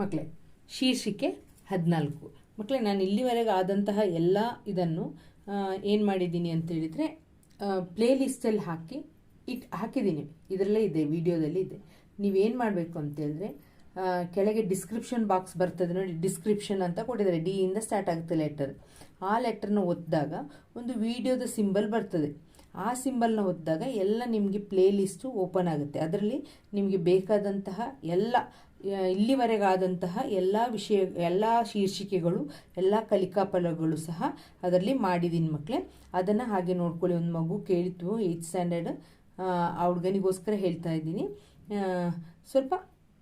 ಮಕ್ಕಳೇ ಶೀರ್ಷಿಕೆ ಹದಿನಾಲ್ಕು. ಮಕ್ಕಳೇ ನಾನು ಇಲ್ಲಿವರೆಗೆ ಆದಂತಹ ಎಲ್ಲ ಇದನ್ನು ಏನು ಮಾಡಿದ್ದೀನಿ ಅಂತ ಹೇಳಿದರೆ ಪ್ಲೇ ಲಿಸ್ಟಲ್ಲಿ ಹಾಕಿ, ಇಟ್, ಹಾಕಿದ್ದೀನಿ. ಇದರಲ್ಲೇ ಇದೆ, ವಿಡಿಯೋದಲ್ಲಿ ಇದೆ. ನೀವೇನು ಮಾಡಬೇಕು ಅಂತೇಳಿದ್ರೆ ಕೆಳಗೆ ಡಿಸ್ಕ್ರಿಪ್ಷನ್ ಬಾಕ್ಸ್ ಬರ್ತದೆ ನೋಡಿ, ಡಿಸ್ಕ್ರಿಪ್ಷನ್ ಅಂತ ಕೊಟ್ಟಿದ್ದಾರೆ. ಡಿ ಇಂದ ಸ್ಟಾರ್ಟ್ ಆಗುತ್ತೆ ಲೆಟರ್. ಆ ಲೆಟರ್ನ ಒತ್ತಿದಾಗ ಒಂದು ವಿಡಿಯೋದ ಸಿಂಬಲ್ ಬರ್ತದೆ. ಆ ಸಿಂಬಲ್ನ ಒತ್ತಿದಾಗ ಎಲ್ಲ ನಿಮಗೆ ಪ್ಲೇ ಲಿಸ್ಟು ಓಪನ್ ಆಗುತ್ತೆ. ಅದರಲ್ಲಿ ನಿಮಗೆ ಬೇಕಾದಂತಹ ಎಲ್ಲ ಇಲ್ಲಿವರೆಗಾದಂತಹ ಎಲ್ಲ ವಿಷಯ, ಎಲ್ಲ ಶೀರ್ಷಿಕೆಗಳು, ಎಲ್ಲ ಕಲಿಕಾ ಫಲಗಳು ಸಹ ಅದರಲ್ಲಿ ಮಾಡಿದ್ದೀನಿ ಮಕ್ಕಳೇ ಅದನ್ನು ಹಾಗೆ ನೋಡ್ಕೊಳ್ಳಿ. ಒಂದು ಮಗು ಕೇಳಿತು ಏಯ್ತ್ ಸ್ಟ್ಯಾಂಡರ್ಡ್ ಆ ಹುಡುಗನಿಗೋಸ್ಕರ ಹೇಳ್ತಾ ಇದ್ದೀನಿ. ಸ್ವಲ್ಪ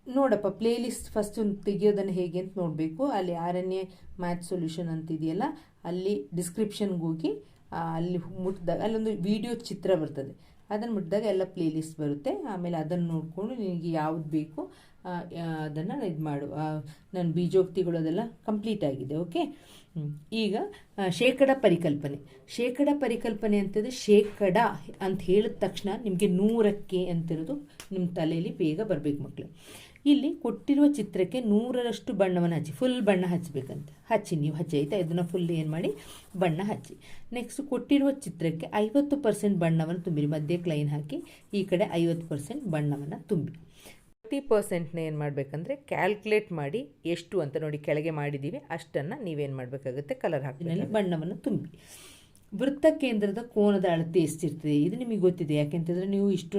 ನೋಡಪ್ಪ ಪ್ಲೇ ಲಿಸ್ಟ್ ಫಸ್ಟ್ ತೆಗಿಯೋದನ್ನು ಹೇಗೆ ಅಂತ ನೋಡಬೇಕು. ಅಲ್ಲಿ ಆರನೇ ಮ್ಯಾಥ್ ಸೊಲ್ಯೂಷನ್ ಅಂತಿದೆಯಲ್ಲ, ಅಲ್ಲಿ ಡಿಸ್ಕ್ರಿಪ್ಷನ್ಗೆ ಹೋಗಿ ಅಲ್ಲಿ ಮುಟ್ಟಿದಾಗ ಅಲ್ಲೊಂದು ವಿಡಿಯೋ ಚಿತ್ರ ಬರ್ತದೆ. ಅದನ್ನು ಮುಟ್ಟಿದಾಗ ಎಲ್ಲ ಪ್ಲೇ ಲಿಸ್ಟ್ ಬರುತ್ತೆ. ಆಮೇಲೆ ಅದನ್ನು ನೋಡಿಕೊಂಡು ನಿನಗೆ ಯಾವ್ದು ಬೇಕು ಅದನ್ನು ಇದು ಮಾಡು ನನ್ನ ಬೀಜೋಕ್ತಿಗಳು ಅದೆಲ್ಲ ಕಂಪ್ಲೀಟ್ ಆಗಿದೆ ಓಕೆ ಈಗ ಶೇಕಡ ಪರಿಕಲ್ಪನೆ. ಶೇಕಡ ಪರಿಕಲ್ಪನೆ ಅಂತಂದರೆ ಶೇಕಡ ಅಂತ ಹೇಳಿದ ತಕ್ಷಣ ನಿಮಗೆ ನೂರಕ್ಕೆ ಅಂತಿರೋದು ನಿಮ್ಮ ತಲೆಯಲ್ಲಿ ಬೇಗ ಬರಬೇಕು ಮಕ್ಕಳು ಇಲ್ಲಿ ಕೊಟ್ಟಿರುವ ಚಿತ್ರಕ್ಕೆ ನೂರರಷ್ಟು ಬಣ್ಣವನ್ನು ಹಚ್ಚಿ ಫುಲ್ ಬಣ್ಣ ಹಚ್ಚಬೇಕಂತ ಹಚ್ಚಿ ನೀವು ಹಚ್ಚಿ, ಆಯಿತಾ? ಇದನ್ನು ಫುಲ್ ಏನು ಮಾಡಿ, ಬಣ್ಣ ಹಚ್ಚಿ. ನೆಕ್ಸ್ಟ್ ಕೊಟ್ಟಿರುವ ಚಿತ್ರಕ್ಕೆ ಐವತ್ತು ಪರ್ಸೆಂಟ್ ಬಣ್ಣವನ್ನು ತುಂಬಿರಿ. ಮಧ್ಯಕ್ಕೆ ಲೈನ್ ಹಾಕಿ, ಈ ಕಡೆ ಐವತ್ತು ಪರ್ಸೆಂಟ್ ಬಣ್ಣವನ್ನು ತುಂಬಿ. ಫಿಫ್ಟಿ ಪರ್ಸೆಂಟ್ನ ಏನು ಮಾಡಬೇಕಂದ್ರೆ ಕ್ಯಾಲ್ಕುಲೇಟ್ ಮಾಡಿ ಎಷ್ಟು ಅಂತ ನೋಡಿ ಕೆಳಗೆ ಮಾಡಿದ್ದೀವಿ, ಅಷ್ಟನ್ನು ನೀವೇನು ಮಾಡಬೇಕಾಗುತ್ತೆ, ಕಲರ್ ಹಾಕಿ ಬಣ್ಣವನ್ನು ತುಂಬಿ. ವೃತ್ತ ಕೇಂದ್ರದ ಕೋನದ ಅಳತೆ ಎಷ್ಟಿರ್ತದೆ? ಇದು ನಿಮಗೆ ಗೊತ್ತಿದೆ. ಯಾಕೆಂತಂದರೆ ನೀವು ಇಷ್ಟು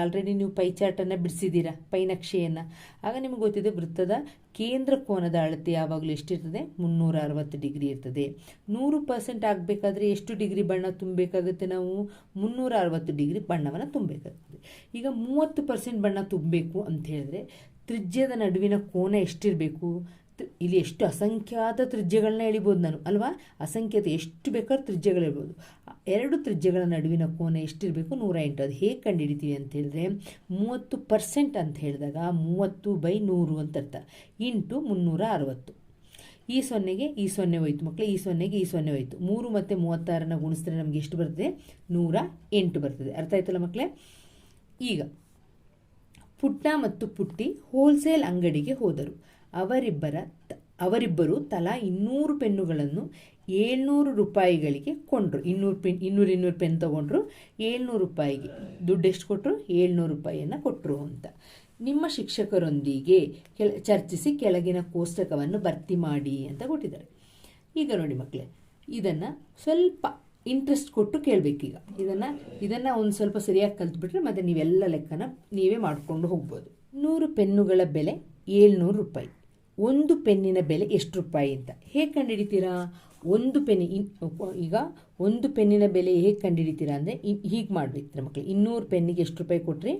ಆಲ್ರೆಡಿ ನೀವು ಪೈ ಚಾರ್ಟನ್ನು ಬಿಡಿಸಿದ್ದೀರಾ ಪೈ ನಕ್ಷೆಯನ್ನು. ಆಗ ನಿಮಗೆ ಗೊತ್ತಿದೆ, ವೃತ್ತದ ಕೇಂದ್ರ ಕೋನದ ಅಳತೆ ಯಾವಾಗಲೂ ಎಷ್ಟಿರ್ತದೆ? ಮುನ್ನೂರ ಅರವತ್ತು ಡಿಗ್ರಿ ಇರ್ತದೆ. ನೂರು ಪರ್ಸೆಂಟ್ ಆಗಬೇಕಾದ್ರೆ ಎಷ್ಟು ಡಿಗ್ರಿ ಬಣ್ಣ ತುಂಬಬೇಕಾಗುತ್ತೆ ನಾವು? ಮುನ್ನೂರ ಅರವತ್ತು ಡಿಗ್ರಿ ಬಣ್ಣವನ್ನು ತುಂಬಬೇಕಾಗ್ತದೆ. ಈಗ ಮೂವತ್ತು ಪರ್ಸೆಂಟ್ ಬಣ್ಣ ತುಂಬಬೇಕು ಅಂತ ಹೇಳಿದ್ರೆ ತ್ರಿಜ್ಯದ ನಡುವಿನ ಕೋನ ಎಷ್ಟಿರಬೇಕು? ಇಲ್ಲಿ ಎಷ್ಟು ಅಸಂಖ್ಯಾತ ತ್ರಿಜ್ಯಗಳನ್ನ ಎಳಿಬೋದು ನಾನು, ಅಲ್ವಾ? ಅಸಂಖ್ಯಾತ ಎಷ್ಟು ಬೇಕಾದ್ರೂ ತ್ರಿಜ್ಯಗಳು ಎರಡು ತ್ರಿಜ್ಯಗಳ ನಡುವಿನ ಕೋನ ಎಷ್ಟಿರಬೇಕು? ನೂರ ಎಂಟು. ಅದು ಹೇಗೆ ಕಂಡುಹಿಡಿತೀವಿ ಅಂತ ಹೇಳಿದ್ರೆ, ಮೂವತ್ತು ಪರ್ಸೆಂಟ್ ಅಂತ ಹೇಳಿದಾಗ ಮೂವತ್ತು ಬೈ ನೂರು ಅಂತ ಅರ್ಥ. ಇಂಟು ಮುನ್ನೂರ ಅರವತ್ತು. ಈ ಸೊನ್ನೆಗೆ ಈ ಸೊನ್ನೆ ಹೋಯ್ತು ಮಕ್ಕಳು ಈ ಸೊನ್ನೆಗೆ ಈ ಸೊನ್ನೆ ಹೋಯ್ತು. ಮೂರು ಮತ್ತು ಮೂವತ್ತಾರನ್ನ ಗುಣಿಸಿದ್ರೆ ನಮಗೆ ಎಷ್ಟು ಬರ್ತದೆ? ನೂರ ಎಂಟು ಬರ್ತದೆ. ಅರ್ಥ ಆಯ್ತಲ್ಲ ಮಕ್ಕಳೇ ಈಗ ಪುಟ್ಟ ಮತ್ತು ಪುಟ್ಟಿ ಹೋಲ್ಸೇಲ್ ಅಂಗಡಿಗೆ ಹೋದರು. ಅವರಿಬ್ಬರ ಅವರಿಬ್ಬರು ತಲಾ ಇನ್ನೂರು ಪೆನ್ನುಗಳನ್ನು ಏಳ್ನೂರು ರೂಪಾಯಿಗಳಿಗೆ ಕೊಂಡ್ರು. ಇನ್ನೂರು ಪೆನ್, ಇನ್ನೂರು ಇನ್ನೂರು ಪೆನ್ ತಗೊಂಡ್ರು, ಏಳ್ನೂರು ರೂಪಾಯಿಗೆ. ದುಡ್ಡು ಎಷ್ಟು ಕೊಟ್ಟರು ಏಳ್ನೂರು ರೂಪಾಯಿಯನ್ನು ಕೊಟ್ಟರು ಅಂತ. ನಿಮ್ಮ ಶಿಕ್ಷಕರೊಂದಿಗೆ ಕೆಲ ಚರ್ಚಿಸಿ ಕೆಳಗಿನ ಕೋಷ್ಟಕವನ್ನು ಭರ್ತಿ ಮಾಡಿ ಅಂತ ಕೊಟ್ಟಿದ್ದಾರೆ. ಈಗ ನೋಡಿ ಮಕ್ಕಳೇ, ಇದನ್ನು ಸ್ವಲ್ಪ ಇಂಟ್ರೆಸ್ಟ್ ಕೊಟ್ಟು ಕೇಳಬೇಕೀಗ. ಇದನ್ನು ಇದನ್ನು ಒಂದು ಸ್ವಲ್ಪ ಸರಿಯಾಗಿ ಕಲ್ತ್ಬಿಟ್ರೆ ಮತ್ತು ನೀವೆಲ್ಲ ಲೆಕ್ಕನ ನೀವೇ ಮಾಡಿಕೊಂಡು ಹೋಗ್ಬೋದು. ನೂರು ಪೆನ್ನುಗಳ ಬೆಲೆ ಏಳ್ನೂರು ರೂಪಾಯಿ. ಒಂದು ಪೆನ್ನಿನ ಬೆಲೆ ಎಷ್ಟು ರೂಪಾಯಿ ಅಂತ ಹೇಗೆ ಕಂಡುಹಿಡಿತೀರಾ? ಒಂದು ಪೆನ್ ಈಗ ಒಂದು ಪೆನ್ನಿನ ಬೆಲೆ ಹೇಗೆ ಕಂಡುಹಿಡಿತೀರಾ ಅಂದರೆ ಹೀಗೆ ಮಾಡಬೇಕು ಮಕ್ಕಳು ಇನ್ನೂರು ಪೆನ್ನಿಗೆ ಎಷ್ಟು ರೂಪಾಯಿ ಕೊಟ್ಟರೆ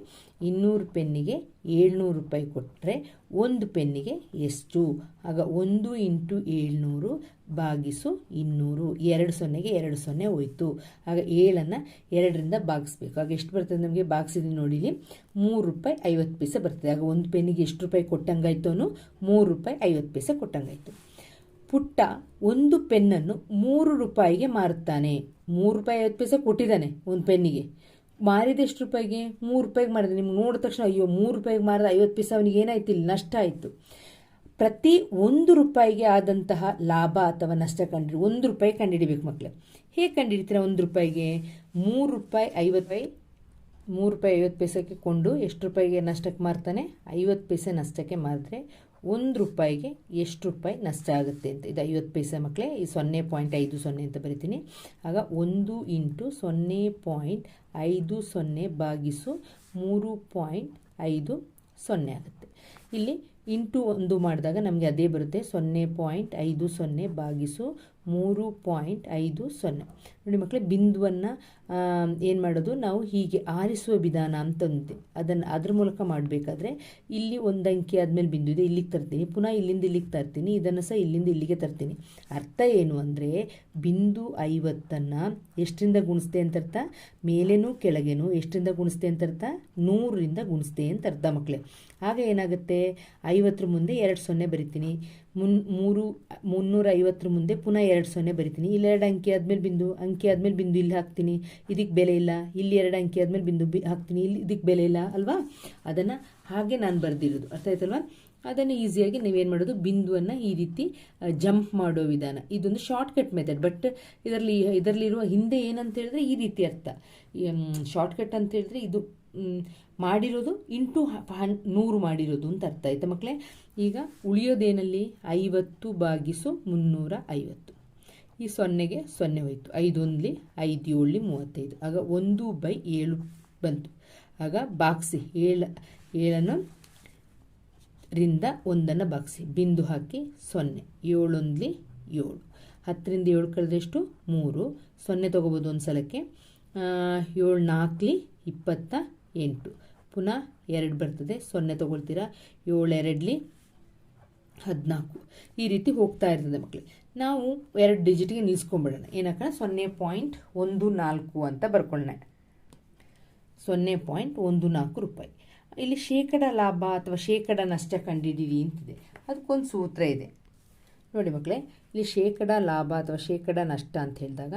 ಇನ್ನೂರು ಪೆನ್ನಿಗೆ ಏಳ್ನೂರು ರೂಪಾಯಿ ಕೊಟ್ಟರೆ ಒಂದು ಪೆನ್ನಿಗೆ ಎಷ್ಟು? ಆಗ ಒಂದು ಇಂಟು ಏಳ್ನೂರು ಭಾಗಿಸು ಇನ್ನೂರು, ಎರಡು ಸೊನ್ನೆಗೆ ಎರಡು ಸೊನ್ನೆ ಹೋಯ್ತು. ಆಗ ಏಳನ್ನು ಎರಡರಿಂದ ಭಾಗಿಸ್ಬೇಕು. ಆಗ ಎಷ್ಟು ಬರ್ತದೆ ನಮಗೆ? ಭಾಗಿಸಿದ್ರೆ ನೋಡಿಲಿ ಮೂರು ರೂಪಾಯಿ ಐವತ್ತು ಪೈಸೆ ಬರ್ತದೆ. ಆಗ ಒಂದು ಪೆನ್ನಿಗೆ ಎಷ್ಟು ರೂಪಾಯಿ ಕೊಟ್ಟಂಗಾಯ್ತು ಮೂರು ರೂಪಾಯಿ ಐವತ್ತು ಪೈಸೆ ಕೊಟ್ಟಂಗಾಯ್ತು. ಪುಟ್ಟ ಒಂದು ಪೆನ್ನನ್ನು ಮೂರು ರೂಪಾಯಿಗೆ ಮಾರುತ್ತಾನೆ. ಮೂರು ರೂಪಾಯಿ ಐವತ್ತು ಪೈಸೆ ಕೊಟ್ಟಿದ್ದಾನೆ ಒಂದು ಪೆನ್ನಿಗೆ. ಮಾರಿದ ಎಷ್ಟು ರೂಪಾಯಿಗೆ? ಮೂರು ರೂಪಾಯಿಗೆ ಮಾರಿದ. ನಿಮ್ಗೆ ನೋಡಿದ ತಕ್ಷಣ ಅಯ್ಯೋ, ಮೂರು ರೂಪಾಯಿಗೆ ಮಾರಿದ ಐವತ್ತು ಪೈಸೆ ಅವನಿಗೆ ಏನಾಯ್ತು? ಇಲ್ಲಿ ನಷ್ಟ ಆಯಿತು. ಪ್ರತಿ ಒಂದು ರೂಪಾಯಿಗೆ ಆದಂತಹ ಲಾಭ ಅಥವಾ ನಷ್ಟ ಕಂಡು, ಒಂದು ರೂಪಾಯಿ ಕಂಡುಹಿಡಿಬೇಕು ಮಕ್ಕಳೇ ಹೇಗೆ ಕಂಡುಹಿಡಿತೀರ ಒಂದು ರೂಪಾಯಿಗೆ? ಮೂರು ರೂಪಾಯಿ ಐವತ್ತು ರೂಪಾಯಿ ಮೂರು ರೂಪಾಯಿ ಐವತ್ತು ಪೈಸೆಗೆ ಕೊಂಡು ಎಷ್ಟು ರೂಪಾಯಿಗೆ ನಷ್ಟಕ್ಕೆ ಮಾರ್ತಾನೆ? ಐವತ್ತು ಪೈಸೆ ನಷ್ಟಕ್ಕೆ ಮಾರಿದ್ರೆ ಒಂದು ರೂಪಾಯಿಗೆ ಎಷ್ಟು ರೂಪಾಯಿ ನಷ್ಟ ಆಗುತ್ತೆ ಅಂತ. ಇದು ಐವತ್ತು ಪೈಸೆ ಮಕ್ಕಳೇ, ಈ ಸೊನ್ನೆ ಪಾಯಿಂಟ್ ಐದು ಸೊನ್ನೆ ಅಂತ ಬರಿತೀನಿ. ಆಗ ಒಂದು ಇಂಟು ಸೊನ್ನೆ ಪಾಯಿಂಟ್ ಐದು ಸೊನ್ನೆ ಭಾಗಿಸು ಮೂರು ಪಾಯಿಂಟ್ ಐದು ಸೊನ್ನೆ ಆಗುತ್ತೆ. ಇಲ್ಲಿ ಇಂಟು ಒಂದು ಮಾಡಿದಾಗ ನಮಗೆ ಅದೇ ಬರುತ್ತೆ. ಸೊನ್ನೆ ಪಾಯಿಂಟ್ ಐದು ಸೊನ್ನೆ ಭಾಗಿಸು ಮೂರು ಪಾಯಿಂಟ್ ಐದು ಸೊನ್ನೆ. ನೋಡಿ ಮಕ್ಕಳೇ ಬಿಂದುವನ್ನು ಏನು ಮಾಡೋದು? ನಾವು ಹೀಗೆ ಆರಿಸುವ ವಿಧಾನ ಅಂತ ಅದನ್ನು ಅದ್ರ ಮೂಲಕ ಮಾಡಬೇಕಾದ್ರೆ ಇಲ್ಲಿ ಒಂದು ಅಂಕಿ ಆದಮೇಲೆ ಬಿಂದು ಇದೆ, ಇಲ್ಲಿಗೆ ತರ್ತೀನಿ. ಪುನಃ ಇಲ್ಲಿಂದ ಇಲ್ಲಿಗೆ ತರ್ತೀನಿ. ಇದನ್ನು ಸಹ ಇಲ್ಲಿಂದ ಇಲ್ಲಿಗೆ ತರ್ತೀನಿ. ಅರ್ಥ ಏನು ಅಂದರೆ ಬಿಂದು ಐವತ್ತನ್ನು ಎಷ್ಟರಿಂದ ಗುಣಿಸ್ತೆ ಅಂತ ಅರ್ಥ ಮೇಲೇನೂ ಕೆಳಗೇನು ಎಷ್ಟರಿಂದ ಗುಣಿಸ್ತೆ ಅಂತ ಅರ್ಥ ನೂರರಿಂದ ಗುಣಿಸ್ತೆ ಅಂತ ಅರ್ಥ ಮಕ್ಕಳೇ ಆಗ ಏನಾಗುತ್ತೆ? ಐವತ್ತರ ಮುಂದೆ ಎರಡು ಸೊನ್ನೆ ಬರಿತೀನಿ. ಮುನ್, ಮೂರು ಮುನ್ನೂರ ಐವತ್ತರ ಮುಂದೆ ಪುನಃ ಎರಡು ಸೊನ್ನೆ ಬರಿತೀನಿ. ಇಲ್ಲಿ ಎರಡು ಅಂಕಿ ಆದಮೇಲೆ ಬಿಂದು ಅಂಕಿ ಆದಮೇಲೆ ಬಿಂದು ಇಲ್ಲಿ ಹಾಕ್ತೀನಿ. ಇದಕ್ಕೆ ಬೆಲೆ ಇಲ್ಲ. ಇಲ್ಲಿ ಎರಡು ಅಂಕಿ ಆದಮೇಲೆ ಬಿಂದು ಬಿ ಹಾಕ್ತೀನಿ. ಇಲ್ಲಿ ಇದಕ್ಕೆ ಬೆಲೆ ಇಲ್ಲ ಅಲ್ವಾ? ಅದನ್ನು ಹಾಗೆ ನಾನು ಬರೆದಿರೋದು. ಅರ್ಥ ಆಯ್ತಲ್ವಾ? ಅದನ್ನು ಈಸಿಯಾಗಿ ನೀವೇನು ಮಾಡೋದು? ಬಿಂದುವನ್ನು ಈ ರೀತಿ ಜಂಪ್ ಮಾಡೋ ವಿಧಾನ. ಇದೊಂದು ಶಾರ್ಟ್ಕಟ್ ಮೆಥಡ್ ಬಟ್ ಇದರಲ್ಲಿ, ಇದರಲ್ಲಿರುವ ಹಿಂದೆ ಏನಂತ ಹೇಳಿದ್ರೆ ಈ ರೀತಿ ಅರ್ಥ. ಶಾರ್ಟ್ಕಟ್ ಅಂತ ಹೇಳಿದ್ರೆ ಇದು ಮಾಡಿರೋದು ಇಂಟು ನೂರು ಮಾಡಿರೋದು ಅಂತ ಅರ್ಥ ಆಯ್ತಾ ಮಕ್ಕಳೇ ಈಗ ಉಳಿಯೋದೇನಲ್ಲಿ ಐವತ್ತು ಬಾಗಿಸು ಮುನ್ನೂರ ಐವತ್ತು. ಈ ಸೊನ್ನೆಗೆ ಸೊನ್ನೆ ಹೋಯಿತು. ಐದೊಂದ್ಲಿ ಐದು ಏಳಲಿ, ಮೂವತ್ತೈದು. ಆಗ ಒಂದು ಬೈ ಏಳು ಬಂತು. ಆಗ ಬಾಕ್ಸಿ ಏಳು, ಏಳನ್ನು ರಿಂದ ಒಂದನ್ನು ಬಾಕ್ಸಿ. ಬಿಂದು ಹಾಕಿ ಸೊನ್ನೆ. ಏಳೊಂದ್ಲಿ ಏಳು. ಹತ್ತರಿಂದ ಏಳು ಕಳೆದಷ್ಟು ಮೂರು. ಸೊನ್ನೆ ತೊಗೋಬೋದು ಒಂದು ಸಲಕ್ಕೆ ಏಳು ನಾಲ್ಕಲಿ ಇಪ್ಪತ್ತ ಎಂಟು. ಪುನಃ ಎರಡು ಬರ್ತದೆ. ಸೊನ್ನೆ ತೊಗೊಳ್ತೀರಾ? ಏಳು ಹದಿನಾಲ್ಕು. ಈ ರೀತಿ ಹೋಗ್ತಾ ಇರ್ತದೆ ಮಕ್ಕಳೇ ನಾವು ಎರಡು ಡಿಜಿಟ್ಗೆ ನಿಲ್ಸ್ಕೊಂಬಿಡೋಣ. ಏನಕ್ಕ ಸೊನ್ನೆ ಪಾಯಿಂಟ್ ಒಂದು ನಾಲ್ಕು ಅಂತ ಬರ್ಕೊಳ್ಳೋಣ. ಸೊನ್ನೆ ಪಾಯಿಂಟ್ ಒಂದು ನಾಲ್ಕು ರೂಪಾಯಿ. ಇಲ್ಲಿ ಶೇಕಡ ಲಾಭ ಅಥವಾ ಶೇಕಡ ನಷ್ಟ ಕಂಡಿದ್ದೀವಿ ಅಂತಿದೆ. ಅದಕ್ಕೊಂದು ಸೂತ್ರ ಇದೆ. ನೋಡಿ ಮಕ್ಕಳೇ ಇಲ್ಲಿ ಶೇಕಡ ಲಾಭ ಅಥವಾ ಶೇಕಡ ನಷ್ಟ ಅಂತ ಹೇಳಿದಾಗ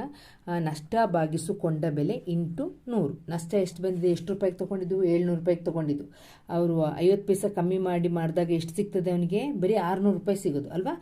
ನಷ್ಟ ಭಾಗಿಸಿಕೊಂಡ ಬೆಲೆ ಇಂಟು ನೂರು. ನಷ್ಟ ಎಷ್ಟು ಬಂದಿದೆ? ಎಷ್ಟು ರೂಪಾಯಿಗೆ ತೊಗೊಂಡಿದ್ದು? ಏಳ್ನೂರು ರೂಪಾಯಿಗೆ ತೊಗೊಂಡಿದ್ದು. ಅವರು ಐವತ್ತು ಪೈಸೆ ಕಮ್ಮಿ ಮಾಡಿ ಮಾಡಿದಾಗ ಎಷ್ಟು ಸಿಗ್ತದೆ ಅವನಿಗೆ? ಬರೀ ಆರುನೂರು ರೂಪಾಯಿ ಸಿಗೋದು, ಅಲ್ವಾ?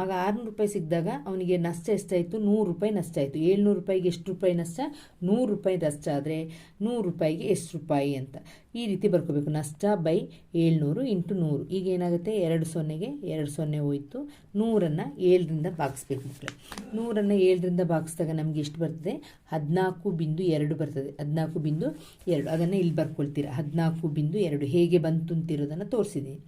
ಆಗ ಆರುನೂರು ರೂಪಾಯಿ ಸಿಕ್ಕಿದಾಗ ಅವನಿಗೆ ನಷ್ಟ ಎಷ್ಟಾಯಿತು? ನೂರು ರೂಪಾಯಿ ನಷ್ಟ ಆಯಿತು. ಏಳ್ನೂರು ರೂಪಾಯಿಗೆ ಎಷ್ಟು ರೂಪಾಯಿ ನಷ್ಟ? ನೂರು ರೂಪಾಯಿ ನಷ್ಟ ಆದರೆ ನೂರು ರೂಪಾಯಿಗೆ ಎಷ್ಟು ರೂಪಾಯಿ ಅಂತ. ಈ ರೀತಿ ಬರ್ಕೋಬೇಕು. ನಷ್ಟ ಬೈ ಏಳ್ನೂರು ಇಂಟು ನೂರು. ಈಗ ಏನಾಗುತ್ತೆ? ಎರಡು ಸೊನ್ನೆಗೆ ಎರಡು ಸೊನ್ನೆ ಹೋಯಿತು. ನೂರನ್ನು ಏಳರಿಂದ ಭಾಗಿಸ್ಬೇಕು ಮಕ್ಕಳು ನೂರನ್ನು ಏಳರಿಂದ ಭಾಗಿಸಿದಾಗ ನಮಗೆ ಎಷ್ಟು ಬರ್ತದೆ? ಹದಿನಾಲ್ಕು ಬಿಂದು ಎರಡು ಬರ್ತದೆ. ಹದಿನಾಲ್ಕು ಬಿಂದು ಎರಡು. ಅದನ್ನು ಇಲ್ಲಿ ಬರ್ಕೊಳ್ತೀರಾ? ಹದಿನಾಲ್ಕು ಬಿಂದು ಎರಡು. ಹೇಗೆ ಬಂತು ಅಂತಿರೋದನ್ನು ತೋರಿಸಿದ್ದೀನಿ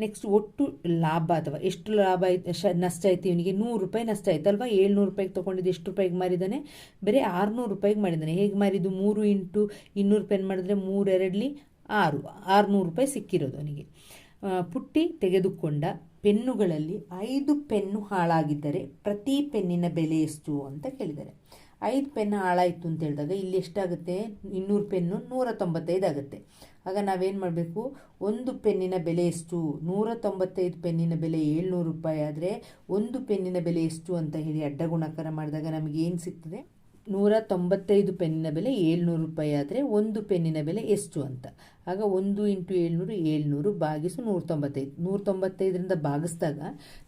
ನೆಕ್ಸ್ಟ್ ಒಟ್ಟು ಲಾಭ ಅಥವಾ ಎಷ್ಟು ಲಾಭ ಆಯ್ತು? ಶ, ನಷ್ಟ ಆಯ್ತು ಇವನಿಗೆ? ನೂರು ರೂಪಾಯಿ ನಷ್ಟ ಆಯ್ತು ಅಲ್ವಾ? ಏಳ್ನೂರು ರೂಪಾಯಿಗೆ ತೊಗೊಂಡಿದ್ದು ಎಷ್ಟು ರೂಪಾಯಿಗೆ ಮಾರಿದ್ದಾನೆ ಬರೀ ಆರುನೂರು ರೂಪಾಯಿಗೆ ಮಾಡಿದ್ದಾನೆ ಹೇಗೆ ಮಾರಿದ್ದು? ಮೂರು ಇಂಟು ಇನ್ನೂರು ರೂಪಾಯಿ ಮಾಡಿದ್ರೆ ಮೂರು ಎರಡ್ಲಿ ಆರು. ಆರುನೂರು ರೂಪಾಯಿ ಸಿಕ್ಕಿರೋದು ಅವನಿಗೆ. ಪುಟ್ಟಿ ತೆಗೆದುಕೊಂಡ ಪೆನ್ನುಗಳಲ್ಲಿ ಐದು ಪೆನ್ನು ಹಾಳಾಗಿದ್ದರೆ ಪ್ರತಿ ಪೆನ್ನಿನ ಬೆಲೆ ಎಷ್ಟು ಅಂತ ಕೇಳಿದ್ದಾರೆ. ಐದು ಪೆನ್ ಹಾಳಾಯಿತು ಅಂತ ಹೇಳಿದಾಗ ಇಲ್ಲಿ ಎಷ್ಟಾಗುತ್ತೆ? ಇನ್ನೂರು ಪೆನ್ನು ನೂರ ತೊಂಬತ್ತೈದು ಆಗುತ್ತೆ. ಆಗ ನಾವೇನು ಮಾಡಬೇಕು? ಒಂದು ಪೆನ್ನಿನ ಬೆಲೆ ಎಷ್ಟು? ನೂರ ತೊಂಬತ್ತೈದು ಪೆನ್ನಿನ ಬೆಲೆ ಏಳ್ನೂರು ರೂಪಾಯಿ ಆದರೆ ಒಂದು ಪೆನ್ನಿನ ಬೆಲೆ ಎಷ್ಟು ಅಂತ ಹೇಳಿ ಅಡ್ಡ ಗುಣಾಕಾರ ಮಾಡಿದಾಗ ನಮಗೇನು ಸಿಗ್ತದೆ? ನೂರ ತೊಂಬತ್ತೈದು ಪೆನ್ನಿನ ಬೆಲೆ ಏಳ್ನೂರು ರೂಪಾಯಿ ಆದರೆ ಒಂದು ಪೆನ್ನಿನ ಬೆಲೆ ಎಷ್ಟು ಅಂತ. ಆಗ ಒಂದು ಇಂಟು ಏಳ್ನೂರು ಏಳ್ನೂರು ಭಾಗಿಸು ನೂರ ತೊಂಬತ್ತೈದು ನೂರ ತೊಂಬತ್ತೈದರಿಂದ ಭಾಗಿಸಿದಾಗ